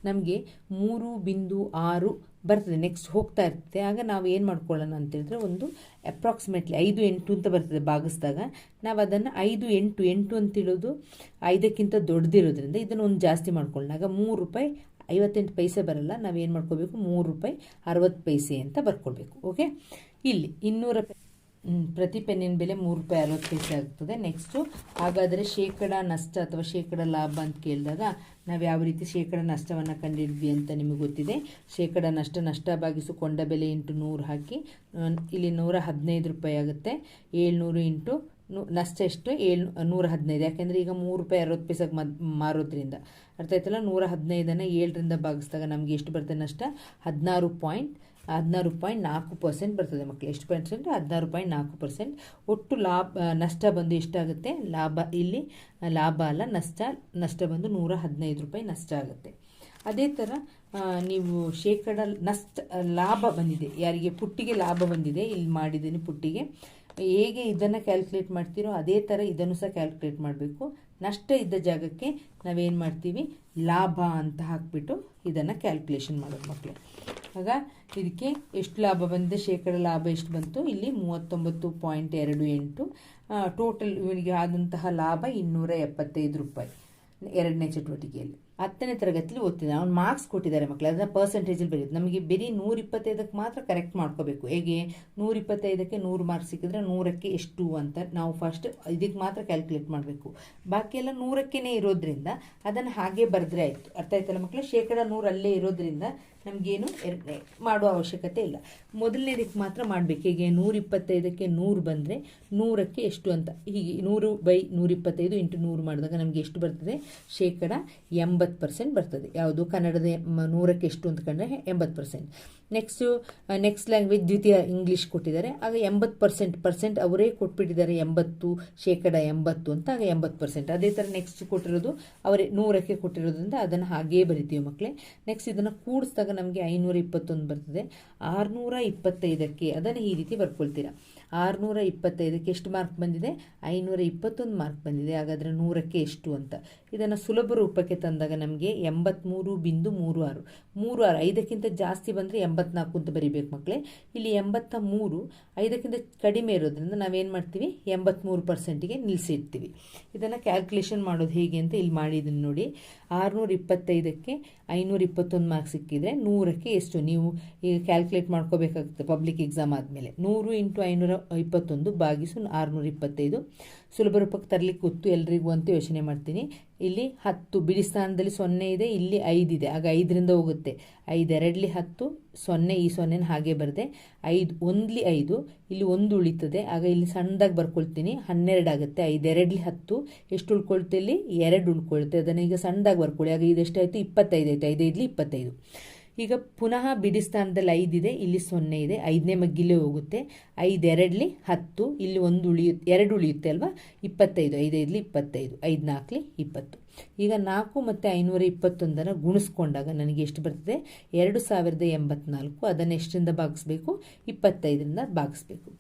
ನಮಗೆ ಮೂರು ಬಿಂದು ಆರು ಬರ್ತದೆ. ನೆಕ್ಸ್ಟ್ ಹೋಗ್ತಾ ಇರ್ತದೆ. ಆಗ ನಾವು ಏನು ಮಾಡ್ಕೊಳ್ಳೋಣ ಅಂತ ಹೇಳಿದ್ರೆ ಒಂದು ಅಪ್ರಾಕ್ಸಿಮೇಟ್ಲಿ ಐದು ಎಂಟು ಅಂತ ಬರ್ತದೆ ಭಾಗಿಸಿದಾಗ. ನಾವು ಅದನ್ನು ಐದು ಎಂಟು ಎಂಟು ಅಂತೇಳೋದು ಐದಕ್ಕಿಂತ ದೊಡ್ಡದಿರೋದ್ರಿಂದ ಇದನ್ನು ಒಂದು ಜಾಸ್ತಿ ಮಾಡ್ಕೊಳ್ಳೋಣ. ಆಗ ಮೂರು ರೂಪಾಯಿ ಐವತ್ತೆಂಟು ಪೈಸೆ ಬರಲ್ಲ, ನಾವು ಏನು ಮಾಡ್ಕೋಬೇಕು? ಮೂರು ರೂಪಾಯಿ ಅರವತ್ತು ಪೈಸೆ ಅಂತ ಬರ್ಕೊಳ್ಬೇಕು ಓಕೆ ಇಲ್ಲಿ ಇನ್ನೂರ ಪ್ರತಿ ಪೆನ್ನಿನ ಬೆಲೆ ಮೂರು ರೂಪಾಯಿ ಅರವತ್ತು ಪೈಸೆ ಆಗ್ತದೆ. ನೆಕ್ಸ್ಟು ಹಾಗಾದರೆ ಶೇಕಡ ನಷ್ಟ ಅಥವಾ ಶೇಕಡ ಲಾಭ ಅಂತ ಕೇಳಿದಾಗ ನಾವು ಯಾವ ರೀತಿ ಶೇಕಡ ನಷ್ಟವನ್ನು ಕಂಡಿದ್ವಿ ಅಂತ ನಿಮಗೆ ಗೊತ್ತಿದೆ. ಶೇಕಡ ನಷ್ಟ ನಷ್ಟ ಭಾಗಿಸು ಕೊಂಡ ಬೆಲೆ ಇಂಟು ನೂರು ಹಾಕಿ ಇಲ್ಲಿ ನೂರ ಹದಿನೈದು ರೂಪಾಯಿ ಆಗುತ್ತೆ. ಏಳ್ನೂರು ಇಂಟು ನು, ನಷ್ಟ ಎಷ್ಟು? ಏಳು, ನೂರ ಹದಿನೈದು. ಯಾಕೆಂದರೆ ಈಗ ಮೂರು ರೂಪಾಯಿ ಅರವತ್ತು ಪೈಸೆಗೆ ಮದ್, ಮಾರೋದ್ರಿಂದ. ಅರ್ಥ ಆಯ್ತಲ್ಲ? ನೂರ ಹದಿನೈದನ್ನು ಏಳರಿಂದ ಭಾಗಿಸಿದಾಗ ನಮಗೆ ಎಷ್ಟು ಬರ್ತದೆ ನಷ್ಟ? ಹದಿನಾರು ಪಾಯಿಂಟ್ ಹದಿನಾರು ಪಾಯಿಂಟ್ ನಾಲ್ಕು ಪರ್ಸೆಂಟ್ ಬರ್ತದೆ ಮಕ್ಕಳು ಎಷ್ಟು ಪರ್ಸೆಂಟ್ ಹದಿನಾರು ಪಾಯಿಂಟ್ ನಾಲ್ಕು ಪರ್ಸೆಂಟ್. ಒಟ್ಟು ಲಾಭ, ನಷ್ಟ ಬಂದು ಎಷ್ಟಾಗುತ್ತೆ? ಲಾಭ, ಇಲ್ಲಿ ಲಾಭ ಅಲ್ಲ, ನಷ್ಟ ನಷ್ಟ ಬಂದು ನೂರ ಹದಿನೈದು ರೂಪಾಯಿ ನಷ್ಟ ಆಗುತ್ತೆ. ಅದೇ ಥರ ನೀವು ಶೇಕಡ ನಷ್ಟ, ಲಾಭ ಬಂದಿದೆ. ಯಾರಿಗೆ ಪುಟ್ಟಿಗೆ ಲಾಭ ಬಂದಿದೆ, ಇಲ್ಲಿ ಮಾಡಿದ್ದೀನಿ ಪುಟ್ಟಿಗೆ. ಹೇಗೆ ಇದನ್ನು ಕ್ಯಾಲ್ಕುಲೇಟ್ ಮಾಡ್ತೀರೋ ಅದೇ ಥರ ಇದನ್ನು ಸಹ ಕ್ಯಾಲ್ಕುಲೇಟ್ ಮಾಡಬೇಕು. ನಷ್ಟ ಇದ್ದ ಜಾಗಕ್ಕೆ ನಾವೇನು ಮಾಡ್ತೀವಿ? ಲಾಭ ಅಂತ ಹಾಕ್ಬಿಟ್ಟು ಇದನ್ನು ಕ್ಯಾಲ್ಕುಲೇಷನ್ ಮಾಡೋದು ಮಕ್ಕಳು ಆಗ ಇದಕ್ಕೆ ಎಷ್ಟು ಲಾಭ ಬಂದಿದೆ? ಶೇಕಡ ಲಾಭ ಎಷ್ಟು ಬಂತು? ಇಲ್ಲಿ ಮೂವತ್ತೊಂಬತ್ತು ಪಾಯಿಂಟ್ ಎರಡು ಎಂಟು. ಟೋಟಲ್ ಇವನಿಗೆ ಆದಂತಹ ಲಾಭ ಇನ್ನೂರ ಎಪ್ಪತ್ತೈದು ರೂಪಾಯಿ. ಎರಡನೇ ಚಟುವಟಿಕೆಯಲ್ಲಿ. ಹತ್ತನೇ ತರಗತಿಲಿ ಓದ್ತಿದ್ದಾನೆ ಅವ್ನು ಮಾರ್ಕ್ಸ್ ಕೊಟ್ಟಿದ್ದಾರೆ ಮಕ್ಕಳು ಅದನ್ನ ಪರ್ಸೆಂಟೇಜಲ್ಲಿ ಬರೆಯೋದು ನಮಗೆ ಬರೀ ನೂರ ಇಪ್ಪತ್ತೈದಕ್ಕೆ ಮಾತ್ರ ಕರೆಕ್ಟ್ ಮಾಡ್ಕೋಬೇಕು. ಹೇಗೆ? ನೂರ ಇಪ್ಪತ್ತೈದಕ್ಕೆ ನೂರು ಮಾರ್ಕ್ಸ್ ಸಿಕ್ಕಿದ್ರೆ ನೂರಕ್ಕೆ ಎಷ್ಟು ಅಂತ ನಾವು ಫಸ್ಟ್ ಇದಕ್ಕೆ ಮಾತ್ರ ಕ್ಯಾಲ್ಕುಲೇಟ್ ಮಾಡಬೇಕು. ಬಾಕಿ ಎಲ್ಲ ನೂರಕ್ಕೇ ಇರೋದ್ರಿಂದ ಅದನ್ನು ಹಾಗೆ ಬರೆದ್ರೆ ಆಯಿತು. ಅರ್ಥ ಆಯ್ತಲ್ಲ ಮಕ್ಕಳು ಶೇಕಡ ನೂರಲ್ಲೇ ಅಲ್ಲೇ ಇರೋದ್ರಿಂದ ನಮಗೇನು ಎರಡನೇ ಮಾಡುವ ಅವಶ್ಯಕತೆ ಇಲ್ಲ. ಮೊದಲನೇದಕ್ಕೆ ಮಾತ್ರ ಮಾಡಬೇಕು. ಹೀಗೆ ನೂರ ಇಪ್ಪತ್ತೈದಕ್ಕೆ ನೂರು ಬಂದರೆ ನೂರಕ್ಕೆ ಎಷ್ಟು ಅಂತ. ಹೀಗೆ ನೂರು ಬೈ ನೂರಿಪ್ಪತ್ತೈದು ಇಂಟು ನೂರು ಮಾಡಿದಾಗ ನಮಗೆ ಎಷ್ಟು ಬರ್ತದೆ? ಶೇಕಡ ಎಂಬತ್ತು ಪರ್ಸೆಂಟ್ ಬರ್ತದೆ. ಯಾವುದು? ಕನ್ನಡದ ನೂರಕ್ಕೆ ಎಷ್ಟು ಅಂತ ಕಂಡ್ರೆ ಎಂಬತ್ತು ಪರ್ಸೆಂಟ್. ನೆಕ್ಸ್ಟು ನೆಕ್ಸ್ಟ್ ಲ್ಯಾಂಗ್ವೇಜ್ ದ್ವಿತೀಯ ಇಂಗ್ಲೀಷ್ ಕೊಟ್ಟಿದ್ದಾರೆ. ಆಗ ಎಂಬತ್ತು ಪರ್ಸೆಂಟ್ ಪರ್ಸೆಂಟ್ ಅವರೇ ಕೊಟ್ಬಿಟ್ಟಿದ್ದಾರೆ. ಎಂಬತ್ತು, ಶೇಕಡ ಎಂಬತ್ತು ಅಂತ ಆಗ ಎಂಬತ್ತು ಪರ್ಸೆಂಟ್ ಅದೇ ಥರ ನೆಕ್ಸ್ಟ್ ಕೊಟ್ಟಿರೋದು ಅವರೇ ನೂರಕ್ಕೆ ಕೊಟ್ಟಿರೋದ್ರಿಂದ ಅದನ್ನು ಹಾಗೇ ಬರಿತೀವಿ ಮಕ್ಕಳೇ ನೆಕ್ಸ್ಟ್ ಇದನ್ನು ಕೂಡಿಸಿದಾಗ ನಮಗೆ ಐನೂರ ಇಪ್ಪತ್ತೊಂದು ಬರ್ತದೆ. ಆರುನೂರ ಇಪ್ಪತ್ತೈದಕ್ಕೆ ಅದನ್ನು ಈ ರೀತಿ ಬರ್ಕೊಳ್ತೀರಾ. ಆರುನೂರ ಇಪ್ಪತ್ತೈದಕ್ಕೆ ಎಷ್ಟು ಮಾರ್ಕ್ ಬಂದಿದೆ? ಐನೂರ ಇಪ್ಪತ್ತೊಂದು ಮಾರ್ಕ್ ಬಂದಿದೆ. ಹಾಗಾದರೆ ನೂರಕ್ಕೆ ಎಷ್ಟು ಅಂತ. ಇದನ್ನು ಸುಲಭ ರೂಪಕ್ಕೆ ತಂದಾಗ ನಮಗೆ ಎಂಬತ್ತ್ಮೂರು ಬಿಂದು ಮೂರು ಆರು. ಮೂರು ಆರು, ಐದಕ್ಕಿಂತ ಜಾಸ್ತಿ ಬಂದರೆ ಎಂಬತ್ನಾಲ್ಕು ಅಂತ ಬರಿಬೇಕು ಮಕ್ಕಳೇ ಇಲ್ಲಿ ಎಂಬತ್ತ ಮೂರು ಐದಕ್ಕಿಂತ ಕಡಿಮೆ ಇರೋದ್ರಿಂದ ನಾವೇನು ಮಾಡ್ತೀವಿ? ಎಂಬತ್ತ್ಮೂರು ಪರ್ಸೆಂಟಿಗೆ ನಿಲ್ಲಿಸಿರ್ತೀವಿ ಇದನ್ನು ಕ್ಯಾಲ್ಕುಲೇಷನ್ ಮಾಡೋದು ಹೇಗೆ ಅಂತ ಇಲ್ಲಿ ಮಾಡಿದ್ದೀನಿ ನೋಡಿ. ಆರುನೂರ ಇಪ್ಪತ್ತೈದಕ್ಕೆ ಐನೂರ ಇಪ್ಪತ್ತೊಂದು ಮಾರ್ಕ್ಸ್ ಸಿಕ್ಕಿದರೆ ನೂರಕ್ಕೆ ಎಷ್ಟು? ನೀವು ಈಗ ಕ್ಯಾಲ್ಕುಲೇಟ್ ಮಾಡ್ಕೋಬೇಕಾಗುತ್ತೆ ಪಬ್ಲಿಕ್ ಎಕ್ಸಾಮ್ ಆದಮೇಲೆ. ನೂರು ಇಂಟು ಐನೂರ ಇಪ್ಪತ್ತೊಂದು ಬಾಗಿಸು ಆರುನೂರ ಇಪ್ಪತ್ತೈದು. ಸುಲಭ ರೂಪಕ್ಕೆ ತರಲಿಕ್ಕೆ ಗೊತ್ತು. ಎಲ್ರಿಗೂ ಅಂತ ಯೋಚನೆ ಮಾಡ್ತೀನಿ. ಇಲ್ಲಿ ಹತ್ತು, ಬಿಡಿ ಸ್ಥಾನದಲ್ಲಿ ಸೊನ್ನೆ ಇದೆ, ಇಲ್ಲಿ ಐದಿದೆ ಆಗ ಐದರಿಂದ ಹೋಗುತ್ತೆ. ಐದೆರಡಲಿ ಹತ್ತು, ಸೊನ್ನೆ, ಈ ಸೊನ್ನೆನ ಹಾಗೆ ಬರದೆ. ಐದು, ಒಂದ್ಲಿ ಐದು, ಇಲ್ಲಿ ಒಂದು ಉಳಿತದೆ. ಆಗ ಇಲ್ಲಿ ಸಣ್ಣದಾಗಿ ಬರ್ಕೊಳ್ತೀನಿ. ಹನ್ನೆರಡು ಆಗುತ್ತೆ. ಐದೆರಡ್ಲಿ ಹತ್ತು. ಎಷ್ಟು ಉಳ್ಕೊಳ್ತೆ ಇಲ್ಲಿ ಎರಡು ಉಳ್ಕೊಳ್ತೆ. ಅದನ್ನು ಈಗ ಸಣ್ಣದಾಗಿ ಬರ್ಕೊಳ್ಳಿ. ಆಗ ಇದೆಷ್ಟಾಯಿತು ಇಪ್ಪತ್ತೈದು ಆಯಿತು. ಐದೈದ್ಲಿ ಇಪ್ಪತ್ತೈದು. ಈಗ ಪುನಃ ಬಿಡಿ ಸ್ಥಾನದಲ್ಲಿ ಐದಿದೆ ಇಲ್ಲಿ ಸೊನ್ನೆ ಇದೆ, ಐದನೇ ಮಗ್ಗಿಲೇ ಹೋಗುತ್ತೆ. ಐದೆರಡ್ಲಿ ಹತ್ತು, ಇಲ್ಲಿ ಒಂದು ಉಳಿಯು ಎರಡು ಉಳಿಯುತ್ತೆ ಅಲ್ವಾ? ಇಪ್ಪತ್ತೈದು ಐದೈದಲಿ ಇಪ್ಪತ್ತೈದು, ಐದು ನಾಲ್ಕಲಿ ಇಪ್ಪತ್ತು. ಈಗ ನಾಲ್ಕು ಮತ್ತು ಐನೂರ ಇಪ್ಪತ್ತೊಂದನ್ನು ಗುಣಿಸ್ಕೊಂಡಾಗ ನನಗೆ ಎಷ್ಟು ಬರ್ತದೆ? ಎರಡು ಸಾವಿರದ ಎಂಬತ್ನಾಲ್ಕು, ಅದನ್ನು ಎಷ್ಟರಿಂದ ಭಾಗಿಸ್ಬೇಕು? ಇಪ್ಪತ್ತೈದರಿಂದ ಭಾಗಿಸ್ಬೇಕು.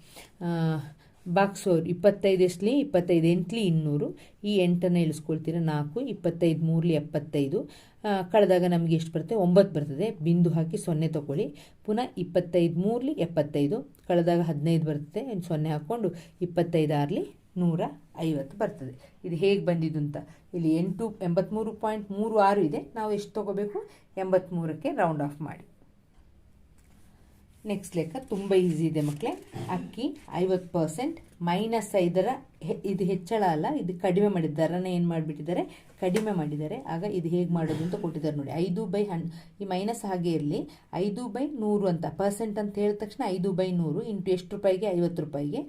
ಬಾಕ್ಸೋರು ಇಪ್ಪತ್ತೈದು ಎಷ್ಟಲಿ ಇಪ್ಪತ್ತೈದು ಎಂಟ್ಲಿ, ಇನ್ನೂರು. ಈ ಎಂಟನ್ನು ಇಳಿಸ್ಕೊಳ್ತೀರ? ನಾಲ್ಕು, ಇಪ್ಪತ್ತೈದು, ಮೂರಲಿ, ಎಪ್ಪತ್ತೈದು. ಕಳೆದಾಗ ನಮಗೆ ಎಷ್ಟು ಬರುತ್ತೆ? ಒಂಬತ್ತು ಬರ್ತದೆ. ಬಿಂದು ಹಾಕಿ ಸೊನ್ನೆ ತೊಗೊಳ್ಳಿ. ಪುನಃ ಇಪ್ಪತ್ತೈದು, ಮೂರಲಿ, ಎಪ್ಪತ್ತೈದು. ಕಳೆದಾಗ ಹದಿನೈದು ಬರುತ್ತೆ. ಸೊನ್ನೆ ಹಾಕ್ಕೊಂಡು ಇಪ್ಪತ್ತೈದು ಆರಲಿ, ನೂರ ಐವತ್ತು ಬರ್ತದೆ. ಇದು ಹೇಗೆ ಬಂದಿದ್ದು ಅಂತ? ಇಲ್ಲಿ ಎಂಟು ಎಂಬತ್ತ್ಮೂರು ಪಾಯಿಂಟ್ ಮೂರು ಆರು ಇದೆ. ನಾವು ಎಷ್ಟು ತೊಗೋಬೇಕು? ಎಂಬತ್ತ್ಮೂರಕ್ಕೆ ರೌಂಡ್ ಆಫ್ ಮಾಡಿ. ನೆಕ್ಸ್ಟ್ ಲೆಕ್ಕ ತುಂಬ ಈಸಿ ಇದೆ ಮಕ್ಕಳೇ ಅಕ್ಕಿ ಐವತ್ತು ಪರ್ಸೆಂಟ್ ಮೈನಸ್ ಐದರ ಇದು ಹೆಚ್ಚಳ ಅಲ್ಲ, ಇದು ಕಡಿಮೆ ಮಾಡಿದ ದರನ ಏನು ಮಾಡಿಬಿಟ್ಟಿದ್ದಾರೆ? ಕಡಿಮೆ ಮಾಡಿದ್ದಾರೆ. ಆಗ ಇದು ಹೇಗೆ ಮಾಡೋದು ಅಂತ ಕೊಟ್ಟಿದ್ದಾರೆ ನೋಡಿ. ಐದು ಬೈ ಹಣ್ ಈ ಮೈನಸ್ ಹಾಗೆ ಇರಲಿ. ಐದು ಬೈ ನೂರು ಅಂತ ಪರ್ಸೆಂಟ್ ಅಂತ ಹೇಳಿದ ತಕ್ಷಣ ಐದು ಬೈ ನೂರು ಇಂಟು ಎಷ್ಟು ರೂಪಾಯಿಗೆ? ಐವತ್ತು ರೂಪಾಯಿಗೆ.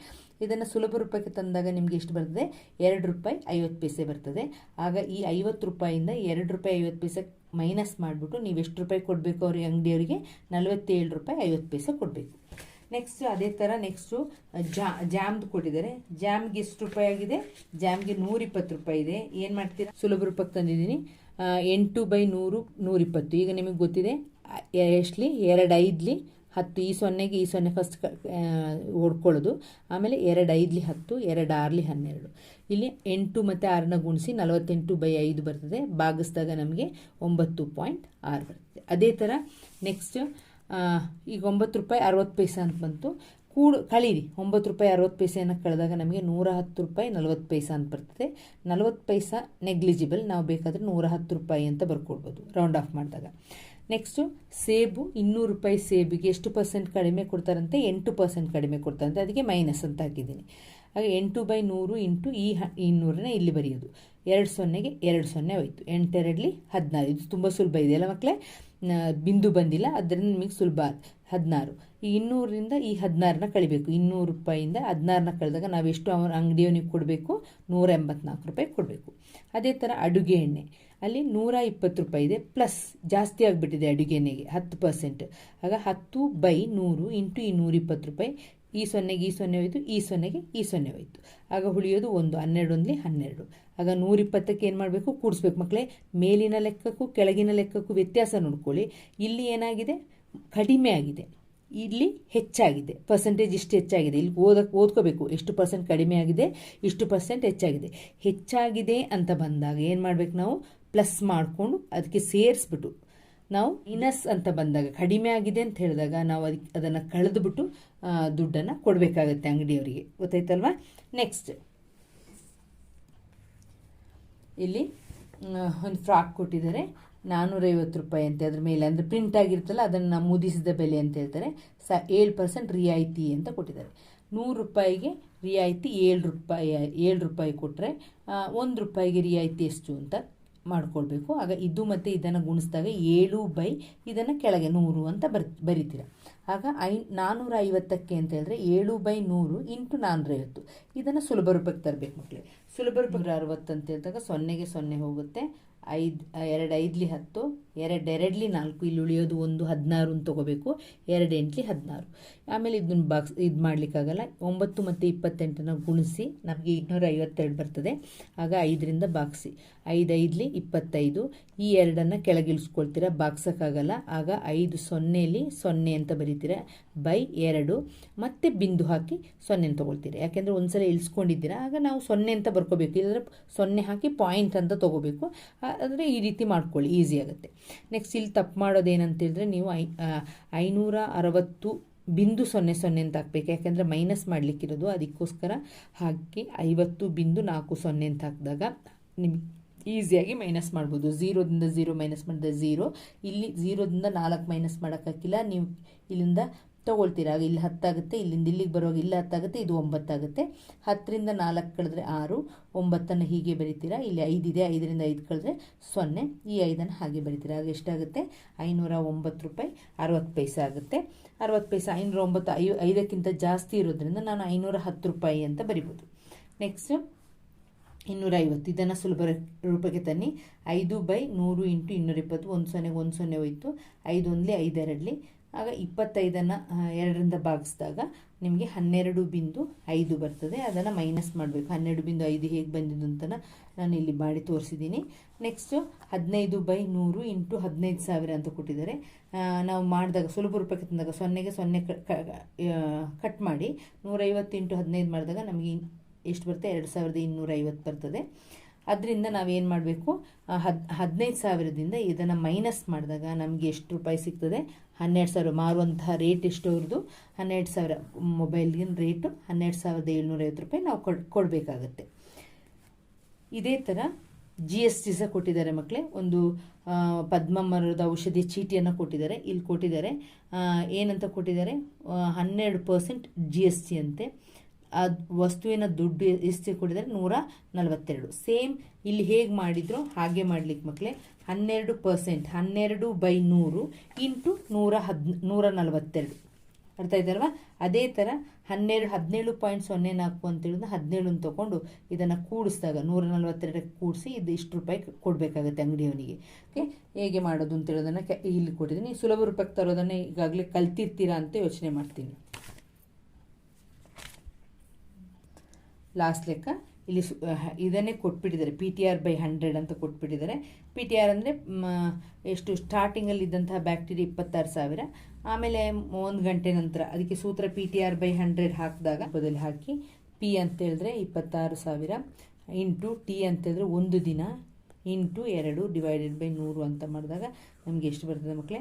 ಇದನ್ನು ಸುಲಭ ರೂಪಾಯಿಗೆ ತಂದಾಗ ನಿಮಗೆ ಎಷ್ಟು ಬರ್ತದೆ? ಎರಡು ರೂಪಾಯಿ ಐವತ್ತು ಪೈಸೆ ಬರ್ತದೆ. ಆಗ ಈ ಐವತ್ತು ರೂಪಾಯಿಂದ ಎರಡು ರೂಪಾಯಿ ಐವತ್ತು ಪೈಸೆ ಮೈನಸ್ ಮಾಡಿಬಿಟ್ಟು ನೀವು ಎಷ್ಟು ರೂಪಾಯಿ ಕೊಡಬೇಕು ಅವ್ರಿಗೆ ಅಂಗಡಿಯವರಿಗೆ? ನಲವತ್ತೇಳು ರೂಪಾಯಿ ಐವತ್ತು ಪೈಸೆ ಕೊಡಬೇಕು. ನೆಕ್ಸ್ಟ್ ಅದೇ ಥರ ನೆಕ್ಸ್ಟು ಜಾ ಜಾಮ್ದು ಕೊಟ್ಟಿದ್ದಾರೆ. ಜಾಮ್ಗೆ ಎಷ್ಟು ರೂಪಾಯಿ ಆಗಿದೆ? ಜಾಮ್ಗೆ ನೂರಿಪ್ಪತ್ತು ರೂಪಾಯಿ ಇದೆ. ಏನು ಮಾಡ್ತೀರಾ? ಸುಲಭ ರೂಪಕ್ಕೆ ತಂದಿದ್ದೀನಿ. ಎಂಟು ಬೈ ನೂರು, ನೂರಿಪ್ಪತ್ತು. ಈಗ ನಿಮಗೆ ಗೊತ್ತಿದೆ ಎಷ್ಟಲಿ? ಎರಡು ಐದ್ಲಿ ಹತ್ತು. ಈ ಸೊನ್ನೆಗೆ ಈ ಸೊನ್ನೆ ಫಸ್ಟ್ ಹೊಡ್ಕೊಳ್ಳೋದು. ಆಮೇಲೆ ಎರಡು ಐದ್ಲಿ ಹತ್ತು, ಎರಡು ಆರ್ಲಿ ಹನ್ನೆರಡು. ಇಲ್ಲಿ ಎಂಟು ಮತ್ತು ಆರನ್ನ ಗುಣಿಸಿ ನಲವತ್ತೆಂಟು ಬೈ ಐದು ಬರ್ತದೆ. ಭಾಗಿಸಿದಾಗ ನಮಗೆ ಒಂಬತ್ತು ಪಾಯಿಂಟ್ ಆರು ಬರ್ತದೆ. ಅದೇ ಥರ ನೆಕ್ಸ್ಟ್ ಈಗ ಒಂಬತ್ತು ರೂಪಾಯಿ ಅರವತ್ತು ಪೈಸೆ ಅಂತ ಬಂತು. ಕೂಡ ಕಳೀರಿ, ಒಂಬತ್ತು ರೂಪಾಯಿ ಅರವತ್ತು ಪೈಸೆಯನ್ನು ಕಳೆದಾಗ ನಮಗೆ ನೂರ ಹತ್ತು ರೂಪಾಯಿ ನಲ್ವತ್ತು ಪೈಸೆ ಅಂತ ಬರ್ತದೆ. ನಲ್ವತ್ತು ಪೈಸಾ ನೆಗ್ಲಿಜಿಬಲ್ ನಾವು ಬೇಕಾದರೆ ನೂರ ಹತ್ತು ರೂಪಾಯಿ ಅಂತ ಬರ್ಕೊಡ್ಬೋದು ರೌಂಡ್ ಆಫ್ ಮಾಡಿದಾಗ. ನೆಕ್ಸ್ಟು ಸೇಬು, ಇನ್ನೂರು ರೂಪಾಯಿ ಸೇಬಿಗೆ ಎಷ್ಟು ಪರ್ಸೆಂಟ್ ಕಡಿಮೆ ಕೊಡ್ತಾರಂತೆ? ಎಂಟು ಪರ್ಸೆಂಟ್ ಕಡಿಮೆ ಕೊಡ್ತಾರಂತೆ. ಅದಕ್ಕೆ ಮೈನಸ್ ಅಂತ ಹಾಕಿದ್ದೀನಿ. ಹಾಗೆ ಎಂಟು ಬೈ ನೂರು ಇಂಟು ಈ ಹ ಇನ್ನೂರನ್ನ ಇಲ್ಲಿ ಬರೆಯೋದು. ಎರಡು ಸೊನ್ನೆಗೆ ಎರಡು ಸೊನ್ನೆ ಹೋಯಿತು. ಎಂಟೆರಡಲಿ ಹದಿನಾರು. ಇದು ತುಂಬ ಸುಲಭ ಇದೆ ಅಲ್ಲ ಮಕ್ಕಳೇ ಬಿಂದು ಬಂದಿಲ್ಲ, ಅದರಿಂದ ನಿಮಗೆ ಸುಲಭ ಹದಿನಾರು. ಈ ಇನ್ನೂರರಿಂದ ಈ ಹದಿನಾರನ್ನ ಕಳಿಬೇಕು. ಇನ್ನೂರು ರೂಪಾಯಿಂದ ಹದಿನಾರನ್ನ ಕಳೆದಾಗ ನಾವು ಎಷ್ಟು ಅವನ ಅಂಗಡಿಯವನಿಗೆ ಕೊಡಬೇಕು? ನೂರ ಎಂಬತ್ನಾಲ್ಕು ರೂಪಾಯಿ ಕೊಡಬೇಕು. ಅದೇ ಥರ ಅಡುಗೆ ಎಣ್ಣೆ. ಅಲ್ಲಿ ನೂರ ಇಪ್ಪತ್ತು ರೂಪಾಯಿ ಇದೆ, ಪ್ಲಸ್ ಜಾಸ್ತಿ ಆಗಿಬಿಟ್ಟಿದೆ ಅಡುಗೆ ಎಣ್ಣೆಗೆ, ಹತ್ತು ಪರ್ಸೆಂಟ್. ಆಗ ಹತ್ತು ಬೈ ನೂರು ಇಂಟು ಈ ನೂರಿಪ್ಪತ್ತು ರೂಪಾಯಿ ಈ ಸೊನ್ನೆಗೆ ಈ ಸೊನ್ನೆ ಹೋಯಿತು, ಈ ಸೊನ್ನೆಗೆ ಈ ಸೊನ್ನೆ ಹೋಯಿತು. ಆಗ ಉಳಿಯೋದು ಒಂದು, ಹನ್ನೆರಡು ಒಂದಲಿ ಹನ್ನೆರಡು. ಆಗ ನೂರಿಪ್ಪತ್ತಕ್ಕೆ ಏನು ಮಾಡಬೇಕು? ಕೂಡಿಸ್ಬೇಕು ಮಕ್ಕಳೇ ಮೇಲಿನ ಲೆಕ್ಕಕ್ಕೂ ಕೆಳಗಿನ ಲೆಕ್ಕಕ್ಕೂ ವ್ಯತ್ಯಾಸ ನೋಡ್ಕೊಳ್ಳಿ. ಇಲ್ಲಿ ಏನಾಗಿದೆ? ಕಡಿಮೆ ಆಗಿದೆ. ಇಲ್ಲಿ ಹೆಚ್ಚಾಗಿದೆ. ಪರ್ಸೆಂಟೇಜ್ ಇಷ್ಟು ಹೆಚ್ಚಾಗಿದೆ. ಇಲ್ಲಿ ಓದಕ್ಕೆ ಓದ್ಕೋಬೇಕು. ಎಷ್ಟು ಪರ್ಸೆಂಟ್ ಕಡಿಮೆ ಆಗಿದೆ? ಇಷ್ಟು ಪರ್ಸೆಂಟ್ ಹೆಚ್ಚಾಗಿದೆ. ಹೆಚ್ಚಾಗಿದೆ ಅಂತ ಬಂದಾಗ ಏನು ಮಾಡಬೇಕು ನಾವು? ಪ್ಲಸ್ ಮಾಡಿಕೊಂಡು ಅದಕ್ಕೆ ಸೇರಿಸ್ಬಿಟ್ಟು ನಾವು ಇನಸ್ ಅಂತ ಬಂದಾಗ, ಕಡಿಮೆ ಆಗಿದೆ ಅಂತ ಹೇಳಿದಾಗ ನಾವು ಅದಕ್ಕೆ ಅದನ್ನು ಕಳೆದುಬಿಟ್ಟು ದುಡ್ಡನ್ನು ಕೊಡಬೇಕಾಗತ್ತೆ ಅಂಗಡಿಯವರಿಗೆ. ಗೊತ್ತಾಯ್ತಲ್ವಾ? ನೆಕ್ಸ್ಟ್ ಇಲ್ಲಿ ಒಂದು ಫ್ರಾಕ್ ಕೊಟ್ಟಿದ್ದಾರೆ. ನಾನ್ನೂರೈವತ್ತು ರೂಪಾಯಿ ಅಂತ. ಅದ್ರ ಮೇಲೆ ಅಂದರೆ ಪ್ರಿಂಟ್ ಆಗಿರ್ತಲ್ಲ, ಅದನ್ನು ಮುದಿಸಿದ ಬೆಲೆ ಅಂತ ಹೇಳ್ತಾರೆ. ಸ, ಏಳು ಪರ್ಸೆಂಟ್ ರಿಯಾಯಿತಿ ಅಂತ ಕೊಟ್ಟಿದ್ದಾರೆ. ನೂರು ರೂಪಾಯಿಗೆ ರಿಯಾಯಿತಿ ಏಳು ರೂಪಾಯಿ ಏಳು ರೂಪಾಯಿ ಕೊಟ್ಟರೆ ಒಂದು ರೂಪಾಯಿಗೆ ರಿಯಾಯಿತಿ ಎಷ್ಟು ಅಂತ ಮಾಡ್ಕೊಳ್ಬೇಕು. ಆಗ ಇದು ಮತ್ತು ಇದನ್ನು ಗುಣಿಸಿದಾಗ ಏಳು ಬೈ ಇದನ್ನು ಕೆಳಗೆ ನೂರು ಅಂತ ಬರ್, ಬರಿತೀರ. ಆಗ ಐ ನಾನ್ನೂರ ಐವತ್ತಕ್ಕೆ ಅಂತ ಹೇಳಿದ್ರೆ ಏಳು ಬೈ ನೂರು ಇಂಟು ನಾನ್ನೂರೈವತ್ತು ಇದನ್ನು ಸುಲಭ ರೂಪಕ್ಕೆ ತರಬೇಕು ಮಕ್ಕಳಿಗೆ ಸುಲಭ ರೂಪಕ್ಕೆ ಅರವತ್ತು ಅಂತ ಹೇಳಿದಾಗ ಸೊನ್ನೆಗೆ ಸೊನ್ನೆ ಹೋಗುತ್ತೆ. ಐದು, ಎರಡು ಐದಲಿ ಹತ್ತು ಎರಡು ಎರಡ್ಲಿ ನಾಲ್ಕು ಇಲ್ಲಿ ಉಳಿಯೋದು ಒಂದು ಹದಿನಾರು ಅಂತ ತೊಗೋಬೇಕು. ಎರಡು ಎಂಟ್ಲಿ ಹದಿನಾರು. ಆಮೇಲೆ ಇದನ್ನ ಬಾಕ್ಸ್ ಇದು ಮಾಡಲಿಕ್ಕಾಗಲ್ಲ. ಒಂಬತ್ತು ಮತ್ತು ಇಪ್ಪತ್ತೆಂಟನ್ನು ಗುಣಿಸಿ ನಮಗೆ ಇನ್ನೂರ ಐವತ್ತೆರಡು ಬರ್ತದೆ. ಆಗ ಐದರಿಂದ ಬಾಕ್ಸಿ. ಐದೈದ್ಲಿ ಇಪ್ಪತ್ತೈದು. ಈ ಎರಡನ್ನು ಕೆಳಗಿಳಿಸ್ಕೊಳ್ತೀರಾ? ಬಾಕ್ಸೋಕ್ಕಾಗಲ್ಲ. ಆಗ ಐದು ಸೊನ್ನೆಲಿ ಸೊನ್ನೆ ಅಂತ ಬರೀತೀರ? ಬೈ ಎರಡು. ಮತ್ತೆ ಬಿಂದು ಹಾಕಿ ಸೊನ್ನೆ ಅಂತ ಯಾಕೆಂದರೆ ಯಾಕೆಂದರೆ ಒಂದ್ಸಲ ಇಳಿಸ್ಕೊಂಡಿದ್ದೀರಾ? ಆಗ ನಾವು ಸೊನ್ನೆ ಅಂತ ಬರ್ಕೋಬೇಕು. ಇಲ್ಲದ್ರೆ ಸೊನ್ನೆ ಹಾಕಿ ಪಾಯಿಂಟ್ ಅಂತ ತೊಗೋಬೇಕು. ಅಂದರೆ ಈ ರೀತಿ ಮಾಡ್ಕೊಳ್ಳಿ. ಈಸಿ ಆಗುತ್ತೆ. ನೆಕ್ಸ್ಟ್ ಇಲ್ಲಿ ತಪ್ಪು ಮಾಡೋದೇನಂತ ಹೇಳಿದ್ರೆ ನೀವು ಐ ಐನೂರ ಅರವತ್ತು ಬಿಂದು ಸೊನ್ನೆ ಸೊನ್ನೆ ಅಂತ ಹಾಕ್ಬೇಕು. ಯಾಕೆಂದರೆ ಮೈನಸ್ ಮಾಡಲಿಕ್ಕಿರೋದು ಅದಕ್ಕೋಸ್ಕರ ಹಾಕಿ ಐವತ್ತು ಬಿಂದು ನಾಲ್ಕು ಸೊನ್ನೆ ಅಂತ ಹಾಕಿದಾಗ ನಿಮ್ಗೆ ಈಸಿಯಾಗಿ ಮೈನಸ್ ಮಾಡ್ಬೋದು. ಝೀರೋದಿಂದ ಝೀರೋ ಮೈನಸ್ ಮಾಡಿದ್ರೆ ಝೀರೋ ಇಲ್ಲಿ ಝೀರೋದಿಂದ ನಾಲ್ಕು ಮೈನಸ್ ಮಾಡೋಕ್ಕಾಗಿಲ್ಲ ನೀವು ಇಲ್ಲಿಂದ ತೊಗೊಳ್ತೀರಾ. ಆಗ ಇಲ್ಲಿ ಹತ್ತಾಗುತ್ತೆ ಇಲ್ಲಿಂದ ಇಲ್ಲಿಗೆ ಬರುವಾಗ ಇಲ್ಲಿ ಹತ್ತಾಗುತ್ತೆ ಇದು ಒಂಬತ್ತಾಗುತ್ತೆ ಹತ್ತರಿಂದ ನಾಲ್ಕು ಕಳೆದ್ರೆ ಆರು, ಒಂಬತ್ತನ್ನು ಹೀಗೆ ಬರಿತೀರಾ. ಇಲ್ಲಿ ಐದಿದೆ ಐದರಿಂದ ಐದು ಕಳೆದ್ರೆ ಸೊನ್ನೆ. ಈ ಐದನ್ನು ಹಾಗೆ ಬರಿತೀರಾ. ಆಗ ಎಷ್ಟಾಗುತ್ತೆ? ಐನೂರ ಒಂಬತ್ತು ರೂಪಾಯಿ ಅರವತ್ತು ಪೈಸೆ ಆಗುತ್ತೆ. ಅರವತ್ತು ಪೈಸೆ, ಐನೂರ ಒಂಬತ್ತು, ಐ, ಐದಕ್ಕಿಂತ ಜಾಸ್ತಿ ಇರೋದ್ರಿಂದ ನಾನು ಐನೂರ ಹತ್ತು ರೂಪಾಯಿ ಅಂತ ಬರಿಬೋದು. ನೆಕ್ಸ್ಟು ಇನ್ನೂರ ಐವತ್ತು ಇದನ್ನು ಸುಲಭ ರೂಪಕ್ಕೆ ತನ್ನಿ. ಐದು ಬೈ ನೂರು ಇಂಟು ಇನ್ನೂರ ಇಪ್ಪತ್ತು ಒಂದು ಸೊನ್ನೆಗೆ ಒಂದು ಸೊನ್ನೆ ಹೋಯಿತು. ಐದು ಒಂದಲೇ ಐದೆರಡಲಿ. ಆಗ ಇಪ್ಪತ್ತೈದನ್ನು ಎರಡರಿಂದ ಭಾಗಿಸಿದಾಗ ನಿಮಗೆ ಹನ್ನೆರಡು ಬಿಂದು ಐದು ಬರ್ತದೆ. ಅದನ್ನು ಮೈನಸ್ ಮಾಡಬೇಕು. ಹನ್ನೆರಡು ಬಿಂದು ಐದು ಹೇಗೆ ಬಂದಿದ್ದು ಅಂತ ನಾನು ಇಲ್ಲಿ ಮಾಡಿ ತೋರಿಸಿದ್ದೀನಿ ನೆಕ್ಸ್ಟು ಹದಿನೈದು ಬೈ ನೂರು ಇಂಟು ಹದಿನೈದು ಸಾವಿರ ಅಂತ ಕೊಟ್ಟಿದ್ದಾರೆ. ನಾವು ಮಾಡಿದಾಗ, ಸುಲಭ ರೂಪಕ್ಕೆ ತಂದಾಗ ಸೊನ್ನೆಗೆ ಸೊನ್ನೆ ಕಟ್ ಮಾಡಿ ನೂರೈವತ್ತು ಇಂಟು ಹದಿನೈದು ಮಾಡಿದಾಗ ನಮಗೆ ಎಷ್ಟು ಬರುತ್ತೆ? ಎರಡು ಸಾವಿರದ ಇನ್ನೂರ ಐವತ್ತು ಬರ್ತದೆ. ಅದರಿಂದ ನಾವೇನು ಮಾಡಬೇಕು? ಹದ್, ಹದಿನೈದು ಸಾವಿರದಿಂದ ಇದನ್ನು ಮೈನಸ್ ಮಾಡಿದಾಗ ನಮಗೆ ಎಷ್ಟು ರೂಪಾಯಿ ಸಿಗ್ತದೆ? ಹನ್ನೆರಡು ಸಾವಿರ. ಮಾರುವಂತಹ ರೇಟ್ ಎಷ್ಟು ಅವ್ರದ್ದು ಹನ್ನೆರಡು ಸಾವಿರ. ಮೊಬೈಲ್ಗಿನ ರೇಟು ಹನ್ನೆರಡು ಸಾವಿರದ ಏಳ್ನೂರೈವತ್ತು ರೂಪಾಯಿ ನಾವು ಕೊಡ್, ಕೊಡಬೇಕಾಗತ್ತೆ. ಇದೇ ಥರ ಜಿ ಎಸ್ ಟಿ ಸಹ ಕೊಟ್ಟಿದ್ದಾರೆ ಮಕ್ಕಳೇ ಒಂದು ಪದ್ಮ ಮರದ ಔಷಧಿ ಚೀಟಿಯನ್ನು ಕೊಟ್ಟಿದ್ದಾರೆ. ಇಲ್ಲಿ ಕೊಟ್ಟಿದ್ದಾರೆ. ಏನಂತ ಕೊಟ್ಟಿದ್ದಾರೆ? ಹನ್ನೆರಡು ಪರ್ಸೆಂಟ್ ಜಿ ಎಸ್ ಟಿ ಅಂತೆ. ಅದು ವಸ್ತುವಿನ ದುಡ್ಡು ಎಷ್ಟು ಕೊಡಿದರೆ ನೂರ ನಲವತ್ತೆರಡು. ಸೇಮ್ ಇಲ್ಲಿ ಹೇಗೆ ಮಾಡಿದ್ರು? ಹಾಗೆ ಮಾಡ್ಲಿಕ್ಕೆ ಮಕ್ಕಳೇ ಹನ್ನೆರಡು ಪರ್ಸೆಂಟ್, ಹನ್ನೆರಡು ಬೈ ನೂರು ಇಂಟು ನೂರ ಹದ್, ನೂರ ನಲವತ್ತೆರಡು. ಅರ್ಥ ಆಯ್ತಲ್ವಾ? ಅದೇ ಥರ ಹನ್ನೆರಡು, ಹದಿನೇಳು ಪಾಯಿಂಟ್ ಸೊನ್ನೆ ನಾಲ್ಕು ಅಂತೇಳಿದ್ರೆ ಹದಿನೇಳನ್ನು ತೊಗೊಂಡು ಇದನ್ನು ಕೂಡಿಸಿದಾಗ ನೂರ ನಲವತ್ತೆರಡಕ್ಕೆ ಕೂಡಿಸಿ ಇದು ಇಷ್ಟು ರೂಪಾಯಿ ಕೊಡಬೇಕಾಗುತ್ತೆ ಅಂಗಡಿಯವನಿಗೆ. ಓಕೆ? ಹೇಗೆ ಮಾಡೋದು ಅಂತೇಳೋದನ್ನು ಇಲ್ಲಿ ಕೊಟ್ಟಿದ್ದೀನಿ. ಸುಲಭ ರೂಪಾಯಿಗೆ ತರೋದನ್ನು ಈಗಾಗಲೇ ಕಲ್ತಿರ್ತೀರಾ ಅಂತ ಯೋಚನೆ ಮಾಡ್ತೀನಿ. ಲಾಸ್ಟ್ ಲೆಕ್ಕ. ಇಲ್ಲಿ ಇದನ್ನೇ ಕೊಟ್ಬಿಟ್ಟಿದ್ದಾರೆ. P T R by hundred ಅಂತ ಕೊಟ್ಬಿಟ್ಟಿದ್ದಾರೆ. ಪಿ ಟಿ ಆರ್ ಅಂದರೆ ಎಷ್ಟು ಸ್ಟಾರ್ಟಿಂಗಲ್ಲಿ ಇದ್ದಂತಹ ಬ್ಯಾಕ್ಟೀರಿಯಾ ಇಪ್ಪತ್ತಾರು ಸಾವಿರ. ಆಮೇಲೆ ಒಂದು ಗಂಟೆ ನಂತರ ಅದಕ್ಕೆ ಸೂತ್ರ P T R by hundred ಹಾಕಿದಾಗ ಬದಲು ಹಾಕಿ ಪಿ ಅಂತ ಹೇಳಿದ್ರೆ ಇಪ್ಪತ್ತಾರು ಸಾವಿರ ಇಂಟು ಟಿ ಅಂತ ಹೇಳಿದ್ರೆ ಒಂದು ದಿನ ಇಂಟು ಎರಡು ಡಿವೈಡೆಡ್ ಬೈ ನೂರು ಅಂತ ಮಾಡಿದಾಗ ನಮಗೆ ಎಷ್ಟು ಬರ್ತದೆ ಮಕ್ಕಳೇ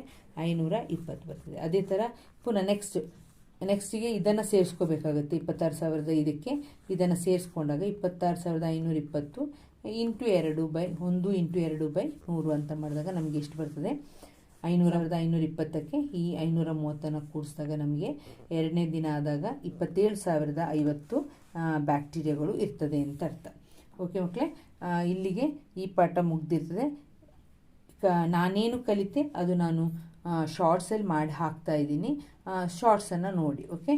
ಐನೂರ ಇಪ್ಪತ್ತು ಬರ್ತದೆ. ಅದೇ ಥರ ಪುನಃ ನೆಕ್ಸ್ಟ್ ನೆಕ್ಸ್ಟಿಗೆ ಇದನ್ನು ಸೇರಿಸ್ಕೋಬೇಕಾಗುತ್ತೆ. ಇಪ್ಪತ್ತಾರು ಸಾವಿರದ ಇದಕ್ಕೆ ಇದನ್ನು ಸೇರಿಸ್ಕೊಂಡಾಗ ಇಪ್ಪತ್ತಾರು ಸಾವಿರದ ಐನೂರ ಇಪ್ಪತ್ತು ಇಂಟು ಎರಡು ಬೈ ಒಂದು ಇಂಟು ಎರಡು ಬೈ ನೂರು ಅಂತ ಮಾಡಿದಾಗ ನಮಗೆ ಎಷ್ಟು ಬರ್ತದೆ? ಐನೂರ ಸಾವಿರದ ಐನೂರ ಇಪ್ಪತ್ತಕ್ಕೆ ಈ ಐನೂರ ಮೂವತ್ತನ್ನು ಕೂಡಿಸಿದಾಗ ನಮಗೆ ಎರಡನೇ ದಿನ ಆದಾಗ ಇಪ್ಪತ್ತೇಳು ಸಾವಿರದ ಐವತ್ತು ಬ್ಯಾಕ್ಟೀರಿಯಾಗಳು ಇರ್ತದೆ ಅಂತ ಅರ್ಥ. ಓಕೆ ಮಕ್ಕಳೇ ಇಲ್ಲಿಗೆ ಈ ಪಾಠ ಮುಗ್ದಿರ್ತದೆ. ನಾನೇನು ಕಲಿತೆ ಅದು ನಾನು ಶಾರ್ಟ್ಸಲ್ಲಿ ಮಾಡಿ ಹಾಕ್ತಾ ಇದ್ದೀನಿ. ಶಾರ್ಟ್ಸನ್ನು ನೋಡಿ ಓಕೆ